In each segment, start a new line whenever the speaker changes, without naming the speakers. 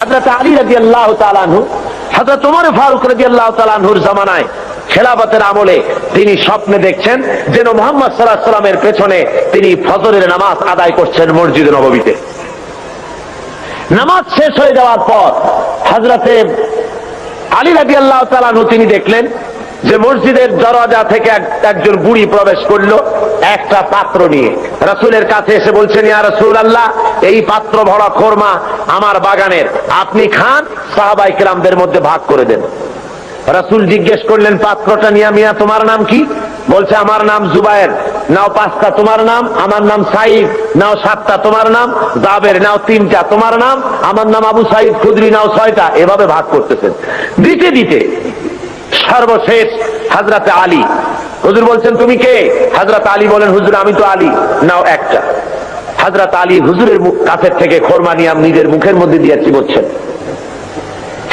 হজরত আলী রাজি আল্লাহ তালানহু হজরত তোমার ফারুক রাজি আল্লাহ তালানহুর জামানায় খেলাফতের আমলে তিনি স্বপ্নে দেখছেন যেন মোহাম্মদ সাল্লাহ সাল্লামের পেছনে তিনি ফজরের নামাজ আদায় করছেন মসজিদ নববীতে। নামাজ শেষ হয়ে যাওয়ার পর হজরতে আলী রাজি আল্লাহ তালানহু তিনি দেখলেন যে মসজিদের দরজা থেকে একজন বুড়ি প্রবেশ করল, একটা পাত্র নিয়ে। রাসূলের কাছে এসে বলছেন, ইয়া রাসূল আল্লাহ এই পাত্র ভরা খোরমা আমার বাগানের। আপনি খান সাহাবাই কিরামদের মধ্যে ভাগ করে দেন। রাসূল জিজ্ঞেস করলেন, পাত্রটা নিয়া মিয়া, তোমার নাম কি? বলছে, আমার নাম জুবায়ের। নাও পাঁচটা, তোমার নাম। আমার নাম সাইদ। নাও সাতটা, তোমার নাম। জাবের। নাও তিনটা, তোমার নাম। আমার নাম আবু সাইদ খুদরি। নাও ছয়টা। এভাবে ভাগ করতেছেন। দিতে দিতে সর্বশেষ হাজরাতে আলী। হুজুর বলছেন, তুমি কে? হাজরাত আলী বলেন, হুজুর, আমি তো আলী। নাও একটা। হাজরাত আলী হুজুরের কাছের থেকে খোরমা নিয়ে নিজের মুখের মধ্যে দিয়েছি বলছেন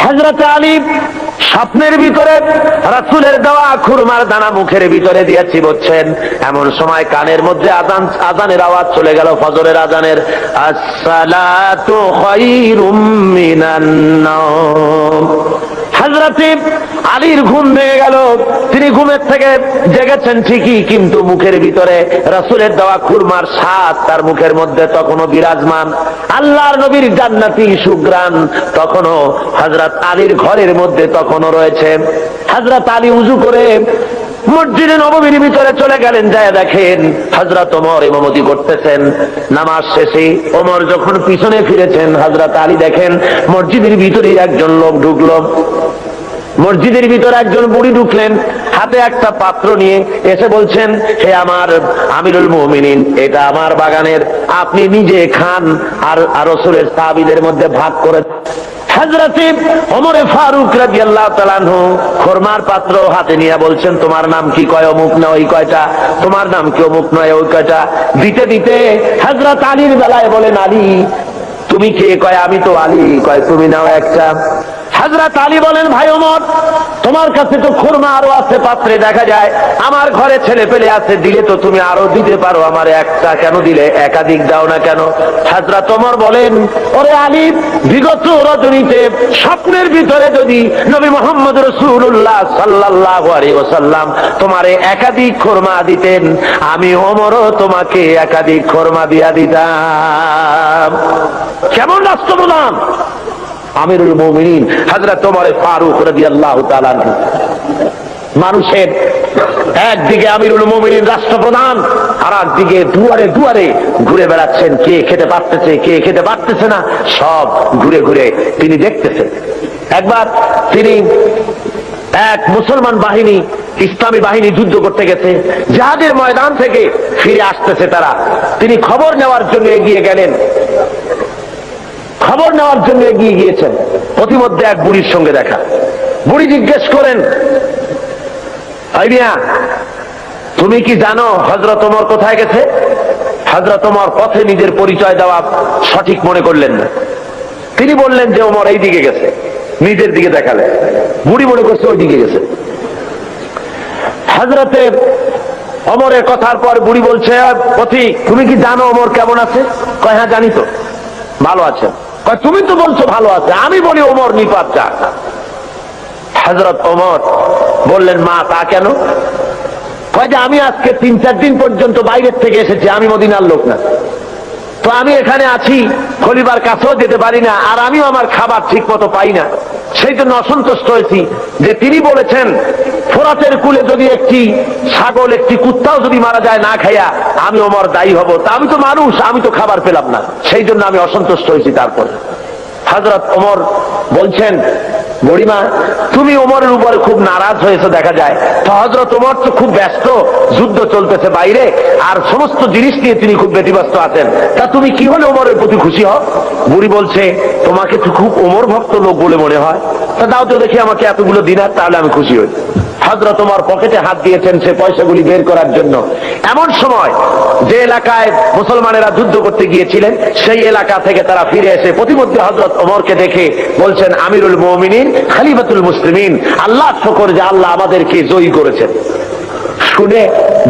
হজরত আলী স্বপ্নের ভিতরে রাসুলের দেওয়া খুরমার দানা মুখের ভিতরে দিয়েছি বলছেন এমন সময় কানের মধ্যে আজান আজানের আওয়াজ চলে গেল, ফজরের আজানের। আসসালাতু খায়রুম মিনান নাওম। হজরতে আলীর ঘুম ভেঙে গেল। তিনি ঘুমের থেকে জেগেছেন ঠিকই, কিন্তু মুখের ভিতরে রাসুলের দেওয়া খুরমার স্বাদ তার মুখের মধ্যে তখনও বিরাজমান। আল্লাহর নবীর জান্নাতি সুগ্রান তখনও হাজরাত আলীর ঘরের মধ্যে তখনও রয়েছে। হাজরাত আলী উজু করে মসজিদে নবমীর ভিতরে চলে গেলেন, যায় দেখেন হজরত ওমর ইমামতি করতেছেন। নামাজ শেষে ওমর যখন পিছনে ফিরেছেন হজরত আলী দেখেন মসজিদের ভিতরে একজন লোক ঢুকলো। মসজিদের ভিতরে একজন বুড়ি ঢুকলেন, হাতে একটা পাত্র নিয়ে এসে বলছেন, হে আমার আমিরুল মুমিনিন, এটা আমার বাগানের, আপনি নিজে খান আর আর রসুলের সাহাবীদের মধ্যে ভাগ করে হজরতে অমরে ফারুক রাজি আল্লাহ তালানহ খোরমার পাত্র হাতে নিয়ে বলছেন, তোমার নাম কি কয়? অমুক না ওই কয়টা? তোমার নাম কি অমুক নয় ওই কয়টা? দিতে দিতে হাজরাত আলীর বেলায় বলেন, আলী, তুমি কে কয়? আমি তো আলী, কয়? তুমি নাও একটা। হাজরাত আলী বলেন, ভাই ওমর, তোমার কাছে তো খুরমা আরও আছে, পাত্রে দেখা যায়। আমার ঘরে ছেলে পেলে আছে, দিলে তো তুমি আরও দিতে পারো। আমার একটা কেন দিলে? একাধিক দাও না কেন? হাজরাত ওমর বলেন, ওরে আলী, বিগত রজনীতে স্বপ্নের ভিতরে যদি নবী মোহাম্মদ রসুল্লাহ সাল্লাহ আলী ওসাল্লাম তোমারে একাধিক খোরমা দিতেন, আমি ওমরও তোমাকে একাধিক খোরমা দিয়া দিতাম। কেমন রাষ্ট্রপ্রধান? আমিরুল মুমিনিন হযরত ওমর ফারুক তাআলা আনহু। মানুষের একদিকে আমিরুল মুমিনিন রাষ্ট্রপ্রধান আর একদিকে দুয়ারে দুয়ারে ঘুরে বেড়াচ্ছেন, কে খেতে পারতেছে, কে খেতে পারতেছে না, সব ঘুরে ঘুরে তিনি দেখতেছেন। একবার তিনি এক মুসলমান বাহিনী, ইসলামী বাহিনী যুদ্ধ করতে গেছে, জাহাজের ময়দান থেকে ফিরে আসতেছে তারা। তিনি খবর নেওয়ার জন্য এগিয়ে গেলেন। খবর নেওয়ার জন্য এগিয়ে গিয়েছেন। প্রতিমধ্যে এক বুড়ির সঙ্গে দেখা। বুড়ি জিজ্ঞেস করেন "এই তুমি কি জানো হজরত ওমর কোথায় গেছে? হজরত ওমর পথে নিজের পরিচয় দেওয়া সঠিক মনে করলেন না। তিনি বললেন যে ওমর এই দিকে গেছে, নিজের দিকে দেখালেন। বুড়ি মনে করছে ওই দিকে গেছে। হজরতে অমরের কথার পর বুড়ি বলছে, পথিক, তুমি কি জানো অমর কেমন আছে? কয় হ্যাঁ জানি তো। ভালো আছে তুমি তো বলছো ভালো আছে, আমি বলি ওমর নিপাত চাক হজরত ওমর বললেন, মা, তা কেন? কয় যে, আমি আজকে তিন চার দিন পর্যন্ত বাইরের থেকে এসেছি, আমি মদিনার লোক না। তো আমি এখানে আছি খলিবার কাছেও যেতে পারি না, আর আমিও আমার খাবার ঠিক মতো পাই না। সেই জন্য অসন্তুষ্ট হয়েছি যে তিনি বলেছেন ফোরাতের কুলে যদি একটি ছাগল, একটি কুত্তাও যদি মারা যায় না খাইয়া, আমি আমার দায়ী হব। তা আমি তো মানুষ, আমি তো খাবার পেলাম না। সেই জন্য আমি অসন্তুষ্ট হয়েছি তারপর। হজরত অমর বলছেন গরিমা, তুমি ওমরের উপরে খুব নারাজ হয়েছে, দেখা যায়। তো হজরত ওমর তো খুব ব্যস্ত, যুদ্ধ চলতেছে বাইরে, আর সমস্ত জিনিস নিয়ে তিনি খুব ব্যতিব্যস্ত আছেন। তা তুমি কি হলে ওমরের প্রতি খুশি হও? বুড়ি বলছে, তোমাকে তো খুব ওমর ভক্ত লোক বলে মনে হয়। তা দাও তো দেখি আমাকে এতগুলো দিনার তাহলে আমি খুশি হই। হজরত তোমার পকেটে হাত দিয়েছেন সে পয়সাগুলি বের করার জন্য। এমন সময় যে এলাকায় মুসলমানেরা যুদ্ধ করতে গিয়েছিলেন, সেই এলাকা থেকে তারা ফিরে এসে প্রতিমধ্যে হজরত ওমরকে দেখে বলছেন, আমিরুল মমিনিন, খালিফাতুল মুসলিমিন, আল্লাহ শকর যে আল্লাহ আমাদেরকে জয়ী করেছেন। শুনে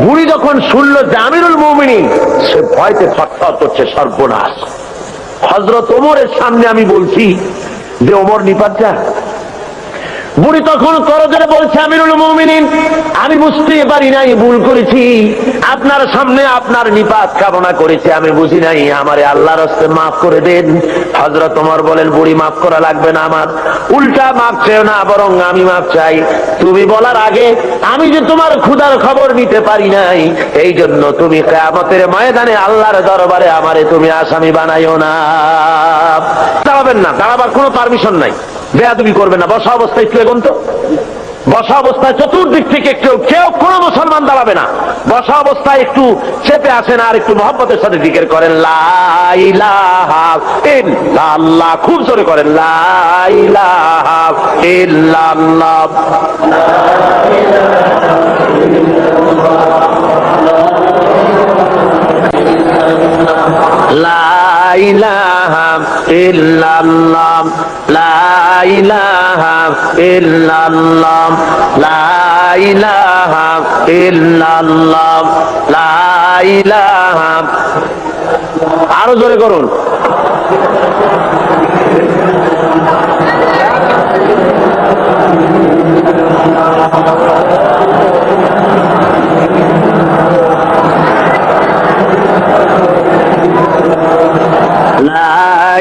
বুড়ি যখন শুনল যে আমিরুল মমিনিন, সে ভয়তে ছটফট করছে সর্বনাশ। হজরত ওমরের সামনে আমি বলছি যে, ওমর নিপাত যা বুড়ি তখন করজরে বলছে, আমিরুল মুমিনিন, আমি বুঝতে পারি নাই, ভুল করেছি। আপনার সামনে আপনার নিপাত কামনা করেছি, আমি বুঝি নাই। আমারে আল্লাহর হস্তে মাফ করে দেন। হজরত তোমার বলেন, বুড়ি, মাফ করা লাগবে না আমার। উল্টা মাফ চেও না, বরং আমি মাফ চাই। তুমি বলার আগে, আমি যে তোমার ক্ষুধার খবর নিতে পারি নাই, এই জন্য তুমি কেয়ামতের ময়দানে আল্লাহর দরবারে আমারে তুমি আসামি বানাইও না। দাঁড়াবেন না, দাঁড়াবার কোনো পারমিশন নাই। বেয়াদবি করবে না। বসা অবস্থায় একটু তো বসা অবস্থায় চতুর্দিক থেকে কেউ কেউ কোনো মুসলমান দাঁড়াবে না। বসা অবস্থায় একটু চেপে আসেন আর একটু মহব্বতের সাথে জিকের করেন ইল্লাল্লাহ। খুব জোরে করেন লাইলাহা ইল্লাল্লাহ। ইলাহা ইল্লাল্লাহ, লা ইলাহা ইল্লাল্লাহ, লা ইলাহা ইল্লাল্লাহ, লা ইলাহা আরও জোরে করুন Thank you.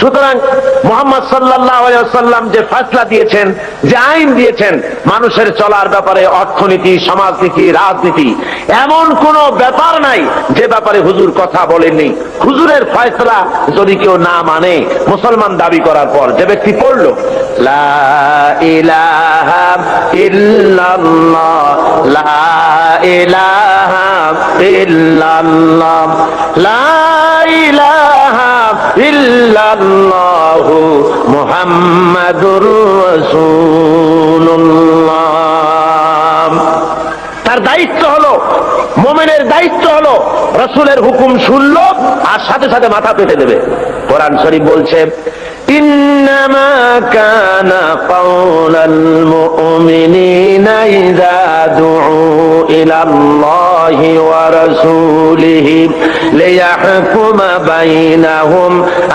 সুতরাং মোহাম্মদ সাল্লাহ সাল্লাম যে ফেসলা দিয়েছেন, যে আইন দিয়েছেন, মানুষের চলার ব্যাপারে অর্থনীতি, সমাজনীতি, রাজনীতি, এমন কোন ব্যাপার নাই যে ব্যাপারে হুজুর কথা বলেননি। হুজুরের ফয়সলা যদি কেউ না মানে মুসলমান দাবি করার পর যে ব্যক্তি পড়ল, লা ইলাহা ইল্লাল্লাহ ইল্লাল্লাহু মুহাম্মাদুর রাসূলুল্লাহ তার দায়িত্ব হলো মোমেনের দায়িত্ব হলো রসুলের হুকুম শুনলো আর সাথে সাথে মাথা পেতে দেবে কোরআন শরীফ বলছে إنما كان قول المؤمنين إذا دعوا إلى الله ورسوله ليحكم بينهم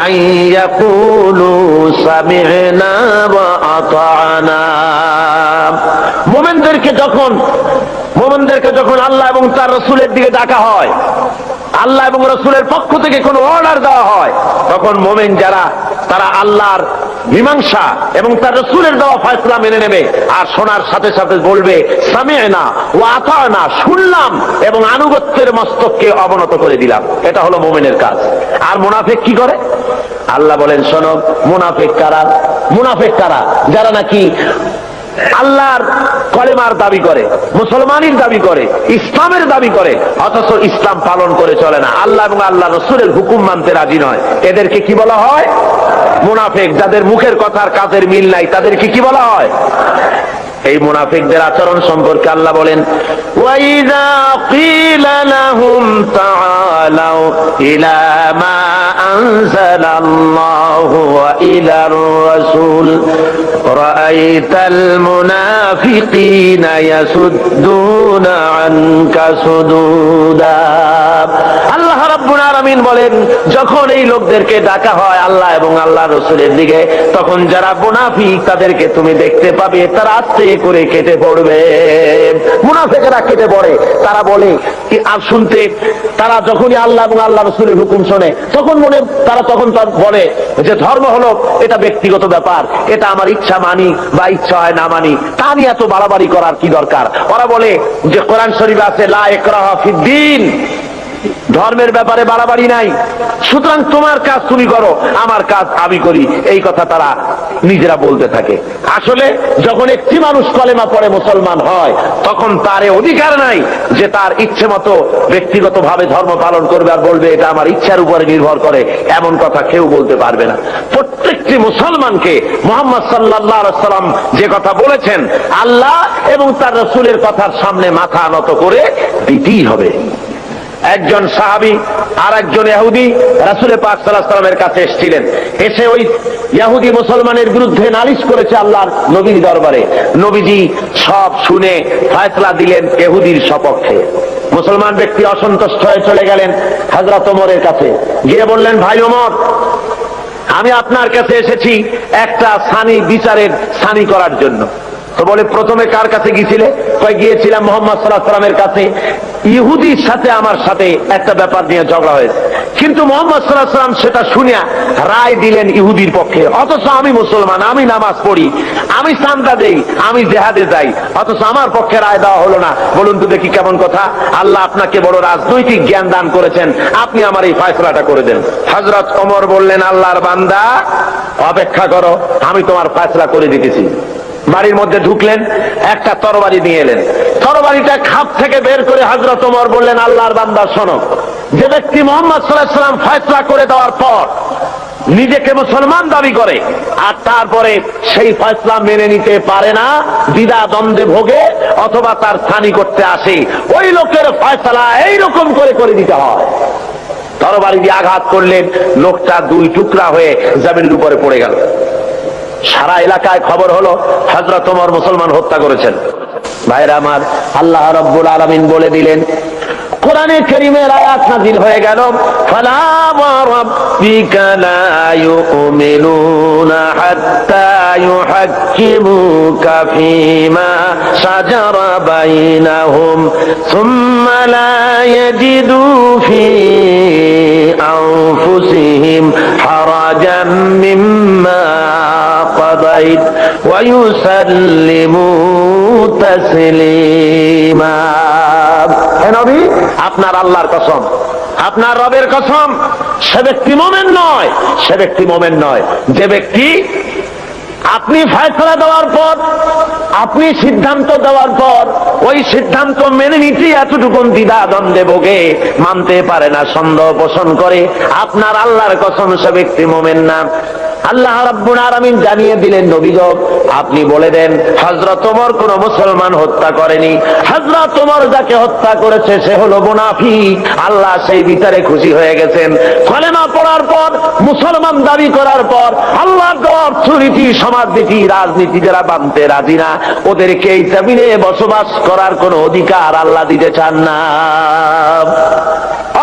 أن يقولوا سمعنا وأطعنا মোমেনদেরকে যখন মোমেনদেরকে যখন আল্লাহ এবং তার রসুলের দিকে ডাকা হয় আল্লাহ এবং রসুলের পক্ষ থেকে কোনো অর্ডার দেওয়া হয়, তখন মোমেন যারা, তারা আল্লাহর মীমাংসা এবং তার রসুলের দেওয়া ফয়সলা মেনে নেবে আর শোনার সাথে সাথে বলবে সামে না ও আতা না শুনলাম এবং আনুগত্যের মস্তককে অবনত করে দিলাম। এটা হলো মোমেনের কাজ। আর মুনাফেক কি করে? আল্লাহ বলেন, শোনো, মুনাফেক কারা? মুনাফেক কারা? যারা নাকি আল্লাহর কলেমার দাবি করে, মুসলমানের দাবি করে, ইসলামের দাবি করে, অথচ ইসলাম পালন করে চলে না। আল্লাহ এবং আল্লাহ রসুলের হুকুম মানতে রাজি নয়। এদেরকে কি বলা হয়? মুনাফেক, যাদের মুখের কথার কাজের মিল নাই, তাদেরকে কি বলা হয়? এই মুনাফিকদের আচরণ সম্পর্কে আল্লাহ বলেন ওয়াইদা কিলা লাহুম তাআলাউ ইলা মা আনজালাল্লাহু ওয়া ইলার রাসূল। রাআইতাল মুনাফিকিনা ইয়াসুদ্দুনা আনকা আলামিন বলেন, যখন এই লোকদেরকে ডাকা হয় আল্লাহ এবং আল্লাহ রসুলের দিকে, তখন যারা মুনাফিক তাদেরকে তুমি দেখতে পাবে, তারা আস্তে করে কেটে পড়বে। মুনাফেকেরা কেটে পড়ে। তারা বলে কি, আর শুনতে, তারা যখনই আল্লাহ এবং আল্লাহ রসুলের হুকুম শোনে, তখন মনে, তারা তখন বলে যে ধর্ম হলো, এটা ব্যক্তিগত ব্যাপার, এটা আমার ইচ্ছা মানি বা ইচ্ছা হয় না মানি, তা নিয়ে এত বাড়াবাড়ি করার কি দরকার? ওরা বলে যে কোরআন শরীফ আছে, লা একরাহ ফিদ্দিন ধর্মের ব্যাপারে বাড়াবাড়ি নাই। সুতরাং তোমার কাজ তুমি করো, আমার কাজ আমি করি। এই কথা তারা নিজেরা বলতে থাকে। আসলে যখন একটি মানুষ কলেমা পড়ে মুসলমান হয়, তখন তার অধিকার নাই যে তার ইচ্ছে মতো ব্যক্তিগত ভাবে ধর্ম পালন করবে আর বলবে, এটা আমার ইচ্ছার উপরে নির্ভর করে। এমন কথা কেউ বলতে পারবে না। প্রত্যেকটি মুসলমানকে মোহাম্মদ সাল্লাহ সাল্লাম যে কথা বলেছেন, আল্লাহ এবং তার রসুলের কথার সামনে মাথা নত করে দিতেই হবে। একজন সাহাবি আর একজন ইহুদি রাসুলের পাক সাল্লাহ সাল্লামের কাছে এসেছিলেন। এসে ওই ইহুদি মুসলমানের বিরুদ্ধে নালিশ করেছে আল্লাহর নবীর দরবারে। নবীজি সব শুনে ফয়সলা দিলেন এহুদির সপক্ষে। মুসলমান ব্যক্তি অসন্তুষ্ট হয়ে চলে গেলেন হাজরত ওমরের কাছে। গিয়ে বললেন, ভাই ওমর, আমি আপনার কাছে এসেছি একটা সানি বিচারের সানি করার জন্য। তো বলে, প্রথমে কার কাছে গিয়েছিলে? কয়, গিয়েছিলাম মোহাম্মদ সাল্লাহ সাল্লামের কাছে। ইহুদির সাথে আমার সাথে একটা ব্যাপার নিয়ে ঝগড়া হয়েছে। কিন্তু মোহাম্মদ সাল্লাহ সাল্লাম সেটা শুনিয়া রায় দিলেন ইহুদির পক্ষে। অথচ আমি মুসলমান, আমি নামাজ পড়ি, আমি সান্দা দেই, আমি জেহাদে যাই। অথচ আমার পক্ষে রায় দেওয়া হলো না। বলুন তো দেখি কেমন কথা। আল্লাহ আপনাকে বড় রাজনৈতিক জ্ঞান দান করেছেন। আপনি আমার এই ফয়সলাটা করে দেন। হজরত কমর বললেন, আল্লাহর বান্দা, অপেক্ষা করো, আমি তোমার ফয়সলা করে দিতেছি। বাড়ির মধ্যে ঢুকলেন, একটা তরবারি নিয়ে এলেন। তরবারিটা খাপ থেকে বের করে হজরত ওমর বললেন, আল্লাহর বান্দা, শোনো, যে ব্যক্তি মোহাম্মদ সাল্লাহ সাল্লাম ফয়সলা করে দেওয়ার পর নিজেকে মুসলমান দাবি করে, আর তারপরে সেই ফয়সলা মেনে নিতে পারে না দ্বিধা দ্বন্দ্বে ভোগে অথবা তার স্থানি করতে আসে, ওই লোকের ফয়সলা এইরকম করে করে দিতে হয়। তরবারি দিয়ে আঘাত করলেন, লোকটা দুই টুকরা হয়ে জমিনের উপরে পড়ে গেল। সারা এলাকায় খবর হলো হজরত ওমর মুসলমান হত্যা করেছেন। ভাইরা আমার, আল্লাহ রব্বুল আলমিন বলে দিলেন, কোরআনে করিমের আয়াত নাজিল হয়ে গেল হারাজাম মিম্মা قضيت ويسلموا تسليما হে নবী আপনার আল্লাহর কসম আপনার রবের কসম সে ব্যক্তি মোমেন নয় সে ব্যক্তি মোমেন নয় যে ব্যক্তি আপনি ফয়সলা দেওয়ার পর আপনি সিদ্ধান্ত দেওয়ার পর ওই সিদ্ধান্ত মেনে নিতে এতটুকু দ্বিধা দ্বন্দ্বে ভোগে মানতে পারে না সন্দেহ পোষণ করে আপনার আল্লাহর কসম সে ব্যক্তি মোমেন না আল্লাহ রাব্বুল আলামিন জানিয়ে দিলেন নবীগ আপনি বলে দেন, হযরত ওমর কোন মুসলমান হত্যা করেনি। হযরত ওমর যাকে হত্যা করেছে, সে হলো মুনাফিক। আল্লাহ সেই বিচারে খুশি হয়ে গেছেন। কলেমা পড়ার পর, মুসলমান দাবি করার পর আল্লাহ অর্থনীতি, সমাজনীতি, রাজনীতি যারা মানতে রাজি না, ওদেরকে এই জমিনে বসবাস করার কোন অধিকার আল্লাহ দিতে চান না।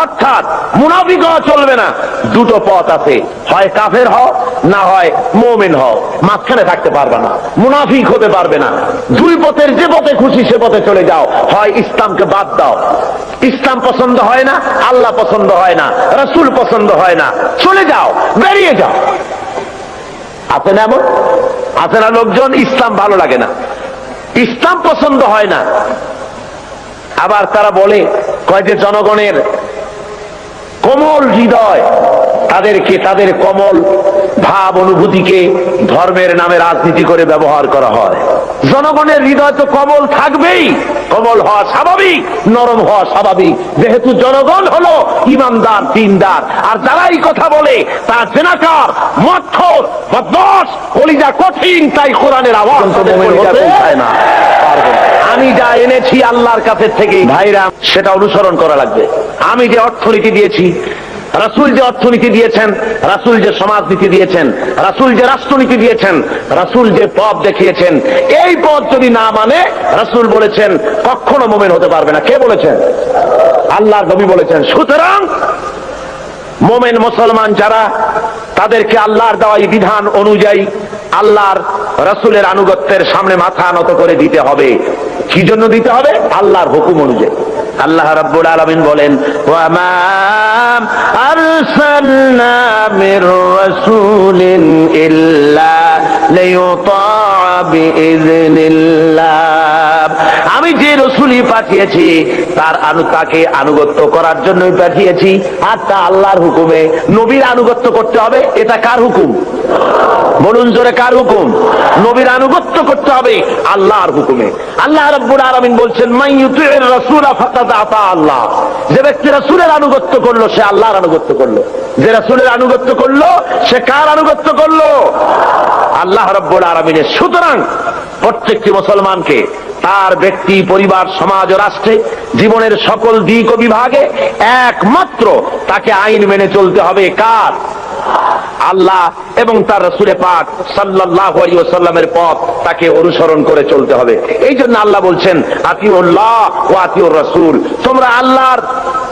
অর্থাৎ মুনাফিক চলবে না, দুটো পথ আছে। হয় কাফের হও না হয় মোমেন হও, মাঝখানে থাকতে পারবে না, মুনাফিক হতে পারবে না। দুই পথের যে পথে খুশি সে পথে চলে যাও, হয় ইসলামকে বাদ দাও। ইসলাম পছন্দ হয় না, আল্লাহ পছন্দ হয় না, রসুল পছন্দ হয় না। চলে যাও, বেরিয়ে যাও। আছে না এমন? আছে না লোকজন? ইসলাম ভালো লাগে না। ইসলাম পছন্দ হয় না। আবার তারা বলে, কয় যে জনগণের কোমল হৃদয়, তাদেরকে তাদের কমল ভাব অনুভূতিকে ধর্মের নামে রাজনীতি করে ব্যবহার করা হয়। জনগণের হৃদয় তো কমল থাকবেই। কমল হওয়া স্বাভাবিক নরম হওয়া স্বাভাবিক। যেহেতু জনগণ হলো ইমানদার দিনদার। আর যারাই কথা বলে তারা জেনাকার মক্ষর বদমাস কলিজা কঠিন তাই কোরআনের আওয়াজ পৌঁছায় না। আমি যা এনেছি আল্লাহর কাছে থেকে ভাইরা সেটা অনুসরণ করা লাগবে। আমি যে অর্থনীতি দিয়েছি রাসুল যে অর্থনীতি দিয়েছেন, রাসুল যে সমাজনীতি দিয়েছেন, রাসুল যে রাষ্ট্রনীতি দিয়েছেন, রাসুল যে পথ দেখিয়েছেন, এই পথ যদি না মানে রাসুল বলেছেন, কখনো মোমেন হতে পারবে না। কে বলেছেন? আল্লাহর নবী বলেছেন। সুতরাং মোমেন মুসলমান যারা, তাদেরকে আল্লাহর দেওয়াই বিধান অনুযায়ী আল্লাহর রসুলের আনুগত্যের সামনে মাথা নত করে দিতে হবে। কি জন্য দিতে হবে? আল্লাহর হুকুম অনুযায়ী। আল্লাহ রাব্বুল আলামিন বলেন ওয়া মা আরসালনা মির রাসূলিন ইল্লা লিয়ুতা যে রসুলই পাঠিয়েছি, তার আনু, তাকে আনুগত্য করার জন্যই পাঠিয়েছি। আর তা আল্লাহর হুকুমে নবীর আনুগত্য করতে হবে, এটা কার হুকুম? বলুন জোরে, কার হুকুম? নবীর আনুগত্য করতে হবে আল্লাহর হুকুমে। আল্লাহ রব্বুল আলামিন বলছেন রাসূলা ফাকাদ আতা আল্লাহ। যে ব্যক্তি রাসূলের আনুগত্য করল, সে আল্লাহর আনুগত্য করল। যে রাসূলের আনুগত্য করল, সে কার আনুগত্য করল? আল্লাহ রব্বুল আলমিনের। সুতরাং প্রত্যেকটি মুসলমানকে, তার ব্যক্তি, পরিবার, সমাজ ও রাষ্ট্রে, জীবনের সকল দিক ও বিভাগে একমাত্র তাকে আইন মেনে চলতে হবে। কার? আল্লাহ এবং তার রসুলে পাক সাল্লাহ সাল্লামের পথ তাকে অনুসরণ করে চলতে হবে। এই জন্য আল্লাহ বলছেন, আতিউল্লাহ ও আতিউর রসুল। তোমরা আল্লাহর,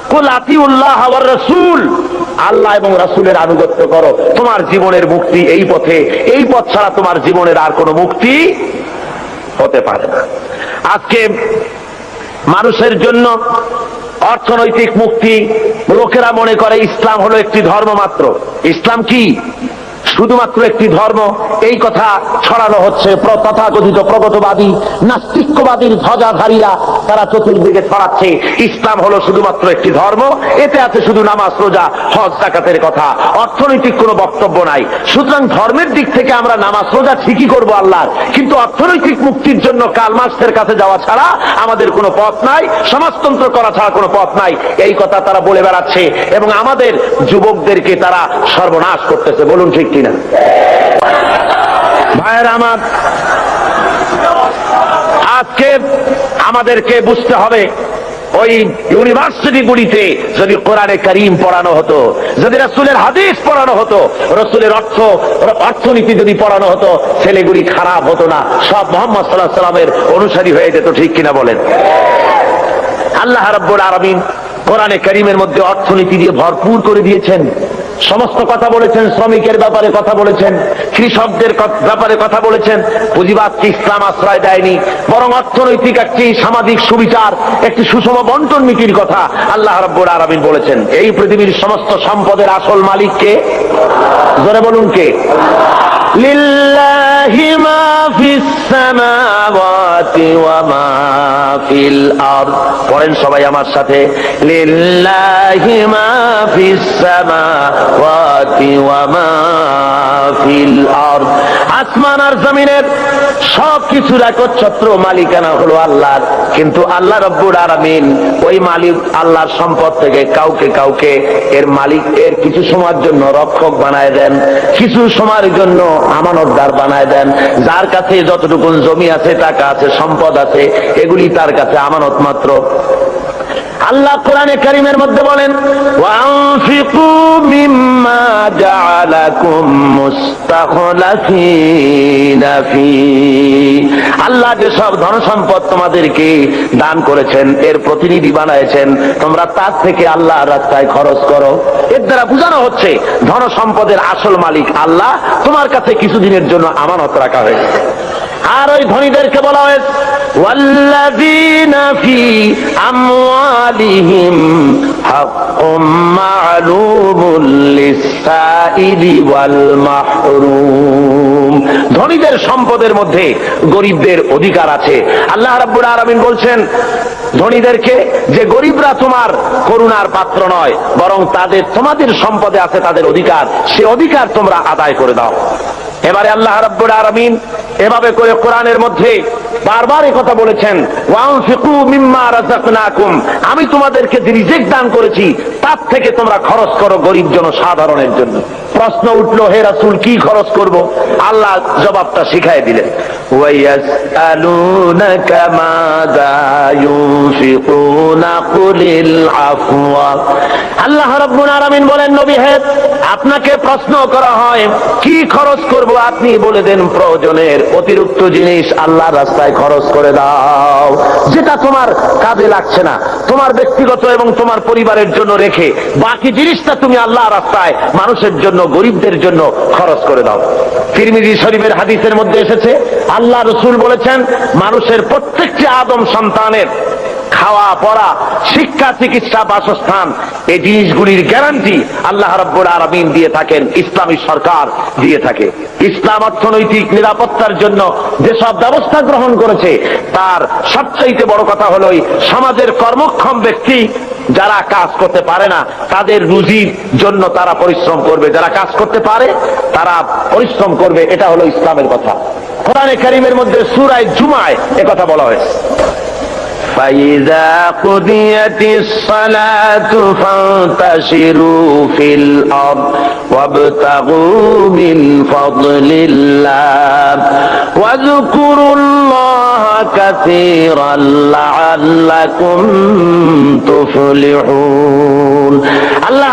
কুল আতিউল্লাহ আবার রসুল। আল্লাহ এবং রাসুলের আনুগত্য করো। তোমার জীবনের মুক্তি এই পথে। এই পথ ছাড়া তোমার জীবনের আর কোনো মুক্তি হতে পারে না। আজকে মানুষের জন্য অর্থনৈতিক মুক্তি লোকেরা মনে করে ইসলাম হলো একটি ধর্ম মাত্র। ইসলাম কি? শুধুমাত্র একটি ধর্ম, এই কথা ছড়ানো হচ্ছে তথাকথিত প্রগতবাদী, নাস্তিক্যবাদীর ধ্বজাধারীরা তারা চতুর্দিকে ছড়াচ্ছে। ইসলাম হলো শুধুমাত্র একটি ধর্ম, এতে আছে শুধু নামাজ, রোজা, হজ, জাকাতের কথা। অর্থনৈতিক কোনো বক্তব্য নাই। সুতরাং ধর্মের দিক থেকে আমরা নামাজ, রোজা ঠিকই করব আল্লাহর। কিন্তু অর্থনৈতিক মুক্তির জন্য কালমার্সের কাছে যাওয়া ছাড়া আমাদের কোনো পথ নাই, সমাজতন্ত্র করা ছাড়া কোনো পথ নাই। এই কথা তারা বলে বেড়াচ্ছে এবং আমাদের যুবকদেরকে তারা সর্বনাশ করতেছে। বলুন ঠিক কিনা? ভাইয়ের আমার, আজকে আমাদেরকে বুঝতে হবে, ওই ইউনিভার্সিটি গুলিতে যদি কোরআনে করিম পড়ানো হতো, যদি রসুলের হাদিস পড়ানো হতো, রসুলের অর্থ, অর্থনীতি যদি পড়ানো হতো, ছেলেগুলি খারাপ হতো না। সব মোহাম্মদ সাল্লাহ সাল্লামের অনুসারী হয়ে যেত, ঠিক কিনা বলেন? আল্লাহ রব্বুল আরবিন কোরআনে করিমের মধ্যে অর্থনীতি দিয়ে ভরপুর করে দিয়েছেন। সমস্ত কথা বলেছেন, শ্রমিকের ব্যাপারে কথা বলেছেন, কৃষকদের ব্যাপারে কথা বলেছেন পুঁজিবাদকে ইসলাম আশ্রয় দেয়নি, বরং অর্থনৈতিক একটি সামাজিক সুবিচার, একটি সুষম বন্টন নীতির কথা আল্লাহ রব্বুর আরামিন বলেছেন। এই পৃথিবীর সমস্ত সম্পদের আসল মালিককে জোরে বলুন কে? লিল্লাহি মা ফিস সামাওয়াতি ওয়া মা ফিল আর পড়েন সবাই আমার সাথে। মা মা আর আসমান আর জমিনের সব কিছুর একচ্ছত্র মালিকানা হলো আল্লাহর। কিন্তু আল্লাহ রব্বুর আরামিন ওই মালিক আল্লাহর সম্পদ থেকে কাউকে কাউকে এর মালিক, এর কিছু সময়ের জন্য রক্ষক বানায় দেন, কিছু সময়ের জন্য আমানতদার বানায় দেন। যার কাছে যতটুকু জমি আছে, টাকা আছে, সম্পদ আছে, এগুলি তার কাছে আমানত মাত্র। আল্লাহ কোরআনে কারিমের মধ্যে বলেন আল্লাহ যে সব ধন সম্পদ তোমাদেরকে দান করেছেন, এর প্রতিনিধি বানাইছেন তোমরা তার থেকে আল্লাহ রাস্তায় খরচ করো। এর দ্বারা বোঝানো হচ্ছে ধন সম্পদের আসল মালিক আল্লাহ, তোমার কাছে কিছুদিনের জন্য আমানত রাখা হয়েছে। আর ওই ধনীদেরকে বলা হয়েছে والذين في أموالهم حق معلوم للسائل والمحروم ধনীদের সম্পদের মধ্যে গরিবদের অধিকার আছে আল্লাহ রাব্বুল আলামিন বলছেন ধনীদেরকে যে গরিবরা তোমার করুণার পাত্র নয় বরং তাদের তোমাদের সম্পদে আছে তাদের অধিকার সে অধিকার তোমরা আদায় করে দাও এবারে আল্লাহ রাব্বুল আলামিন এভাবে করে কোরআনের মধ্যে বারবার কথা বলেছেন আমি তোমাদেরকে যে রিজেক্ট দান করেছি, তার থেকে তোমরা খরচ করো গরিব জনসাধারণের জন্য। প্রশ্ন উঠল, হে রাসুল, কি খরচ করব? আল্লাহ জবাবটা শিখাই দিলেন। ওয়াইয়াসআলুনাকা মাযা ইউনফিকুনা কুলিল আফওয়া আল্লাহ রাব্বুল আলামিন বলেন, নবী আপনাকে প্রশ্ন করা হয়, কি খরচ করব আপনি? বলে দেন, প্রয়োজনের অতিরিক্ত জিনিস আল্লাহ রাস্তায় খরচ করে দাও। যেটা তোমার কাজে লাগছে না, তোমার ব্যক্তিগত এবং তোমার পরিবারের জন্য রেখে বাকি জিনিসটা তুমি আল্লাহ রাস্তায় মানুষের জন্য, গরিবদের জন্য খরচ করে দাও। তিরমিজি শরীফের হাদিসের মধ্যে এসেছে আল্লাহ রসুল বলেছেন, মানুষের প্রত্যেকটি আদম সন্তানের খাওয়া, পড়া, শিক্ষা, চিকিৎসা, বাসস্থান, এই জিনিসগুলির গ্যারান্টি আল্লাহ রব্বুল আরামিন দিয়ে থাকেন, ইসলামী সরকার দিয়ে থাকে। ইসলাম অর্থনৈতিক নিরাপত্তার জন্য যেসব ব্যবস্থা গ্রহণ করেছে, তার সবচাইতে বড় কথা হলো সমাজের কর্মক্ষম ব্যক্তি যারা কাজ করতে পারে না, তাদের রুজির জন্য তারা পরিশ্রম করবে। যারা কাজ করতে পারে, তারা পরিশ্রম করবে। এটা হলো ইসলামের কথা। কোরআনে কারিমের মধ্যে সুরায় জুমায় কথা বলা হয়েছে فإذا قضيت الصلاة فانتشروا في الأرض وابتغوا من فضل الله واذكروا الله كثيرا لعلكم تفلحون আল্লাহ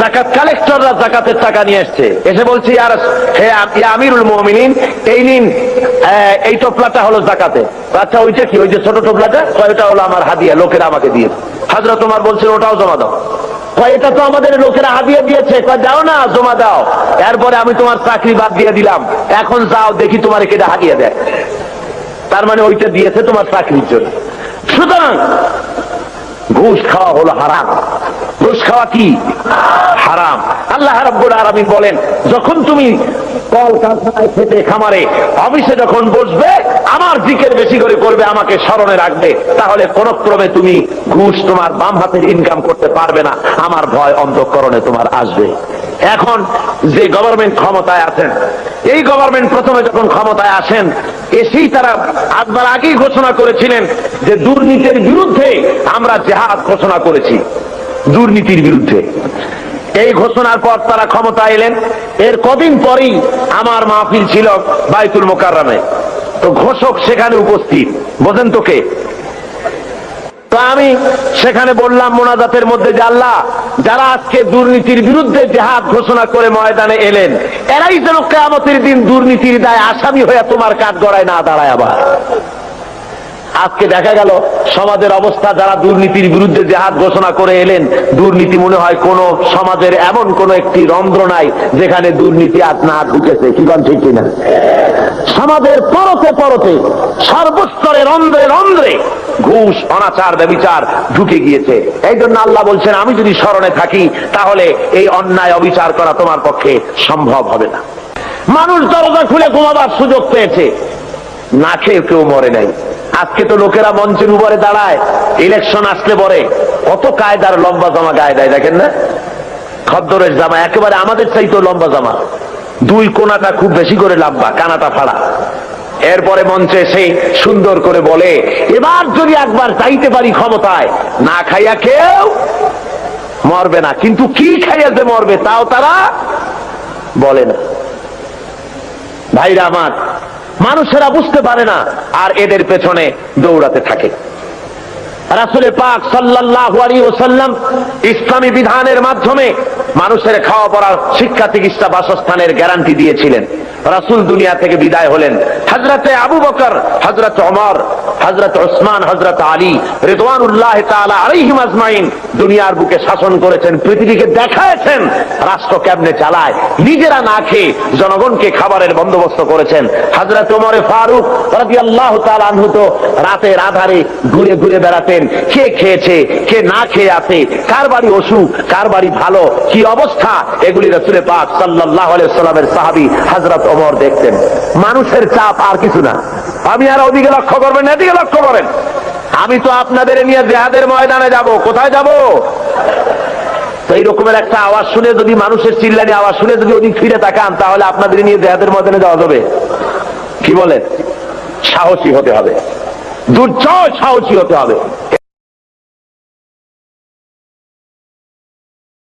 জাকাত কালেক্টররা জাকাতের টাকা নিয়ে এসছে। এসে বলছি, আর হে আমিরুল মুমিনিন, এই নিন এই টোপলাটা হলো জাকাতে আচ্ছা ওইটা কি? ওই যে ছোট টোপলাটা? কয় ওটা হলো আমার হাদিয়া, লোকেরা আমাকে দিয়ে হাজরা তোমার বলছে ওটাও জমা দাও। এটা তো আমাদের লোকেরা হাদিয়া দিয়েছে। যাও না, জমা দাও। এরপরে আমি তোমার চাকরি বাদ দিয়ে দিলাম। এখন যাও, দেখি তোমার কেটে হারিয়ে দেয়। তার মানে ওইটা দিয়েছে তোমার চাকরির জন্য। সুতরাং ঘুষ খাওয়া হলো হারাম। ঘুষ খাওয়া কি? হারাম। আল্লাহ রাব্বুল আলামিন বলেন, যখন তুমি কল কারখানায় খেতে খামারে, অফিসে যখন বসবে, আমার জিকের বেশি করে করবে, আমাকে স্মরণে রাখবে, তাহলে কোনক্রমে তুমি ঘুষ তোমার বাম হাতের ইনকাম করতে পারবে না, আমার ভয় অন্তঃকরণে তোমার আসবে। এখন যে গভর্নমেন্ট ক্ষমতায় আছেন, এই গভর্নমেন্ট প্রথমে যখন ক্ষমতায় আসেন, এসেই তারা আসবার আগেই ঘোষণা করেছিলেন যে দুর্নীতির বিরুদ্ধে আমরা জেহাদ ঘোষণা করেছি। দুর্নীতির বিরুদ্ধে। এই ঘোষণার পর তারা ক্ষমতা এলেন। এর কদিন পরেই আমার মাহফিল ছিল বাইতুল মোকাররামে। তো ঘোষক সেখানে উপস্থিত। বোঝেন তো কে? তো আমি সেখানে বললাম মোনাজাতের মধ্যে যে যারা আজকে দুর্নীতির বিরুদ্ধে জেহাদ ঘোষণা করে ময়দানে এলেন, এরাই যেন কেয়ামতের দিন দুর্নীতির দায় আসামি হয়ে তোমার কাঠ গড়ায় না দাঁড়ায় আবার। আজকে দেখা গেল, সমাজের অবস্থা, যারা দুর্নীতির বিরুদ্ধে যে হাত ঘোষণা করে এলেন, দুর্নীতি মনে হয় কোন সমাজের এমন কোন একটি রন্ধ্র নাই যেখানে দুর্নীতি আজ না ঢুকেছে। কি কন ঠিক কিনা? সমাজের পরতে পরতে, সর্বস্তরে রন্ধ্রে রন্ধ্রে ঘুষ, অনাচার, ব্যবিচার ঢুকে গিয়েছে। এই জন্য আল্লাহ বলছেন, আমি যদি স্মরণে থাকি, তাহলে এই অন্যায় অবিচার করা তোমার পক্ষে সম্ভব হবে না। মানুষ দরজা খুলে ঘুমাবার সুযোগ পেয়েছে। না খেয়ে কেউ মরে নাই। আজকে তো লোকেরা মঞ্চের উপরে দাঁড়ায় ইলেকশন আসলে পরে। কত কায়দার লম্বা জামা গায়ে দেয়, দেখেন না? খদ্দরের জামা, একেবারে আমাদের চাইতো লম্বা জামা। দুই কোনাটা খুব বেশি করে লম্বা, কানাটা ফাড়া। এরপরে মঞ্চে এসে সুন্দর করে বলে, এবার যদি একবার চাইতে পারি ক্ষমতায়, না খাইয়া কেউ মরবে না। কিন্তু কি খাইয়া যে মরবে, তাও তারা বলে না। ভাইরা আমার মানুষেরা বুঝতে পারে না, আর এদের পেছনে দৌড়াতে থাকে। রাসুলের পাক সাল্লাহ ওসাল্লাম ইসলামী বিধানের মাধ্যমে মানুষের খাওয়া পড়ার শিক্ষা চিকিৎসা বাসস্থানের গ্যারান্টি দিয়েছিলেন। রাসুল দুনিয়া থেকে বিদায় হলেন। হাজরাতে আবু বকর হাজরাতে অমর হজরত ওসমান হজরত আলী রেদওয়ান উল্লাহ আলাইহিম আজমাইন দুনিয়ার বুকে শাসন করেছেন, পৃথিবীকে দেখায়ছেন, রাষ্ট্র কেমনে চালায়, নিজেরা না খেয়ে জনগণকে খাবারের বন্দোবস্ত করেছেন। হজরত ওমরে ফারুক রাজি আল্লাহ আনহু তো রাতের আধারে ঘুরে ঘুরে বেড়াতেন, কে খেয়েছে, কে না খেয়ে আছে, কার বাড়ি অসুখ, কার বাড়ি ভালো, কি অবস্থা, এগুলি রসুলে পাক সাল্লাহ সাল্লামের সাহাবি হজরত ওমর দেখতেন। মানুষের চাপ আর কিছু না। আমি আর ওদিকে লক্ষ্য করবেন না এদিকে লক্ষ্য করেন। আমি তো আপনাদের নিয়ে জেহাদের ময়দানে যাব। কোথায় যাব? তো এই রকমের একটা আওয়াজ শুনে যদি মানুষের চিল্লানি আওয়াজ শুনে যদি ওদিক ফিরে তাকান, তাহলে আপনাদের নিয়ে দেহাদের ময়দানে যাওয়া যাবে। কি বলেন? সাহসী হতে হবে। দুর্জয় সাহসী হতে হবে।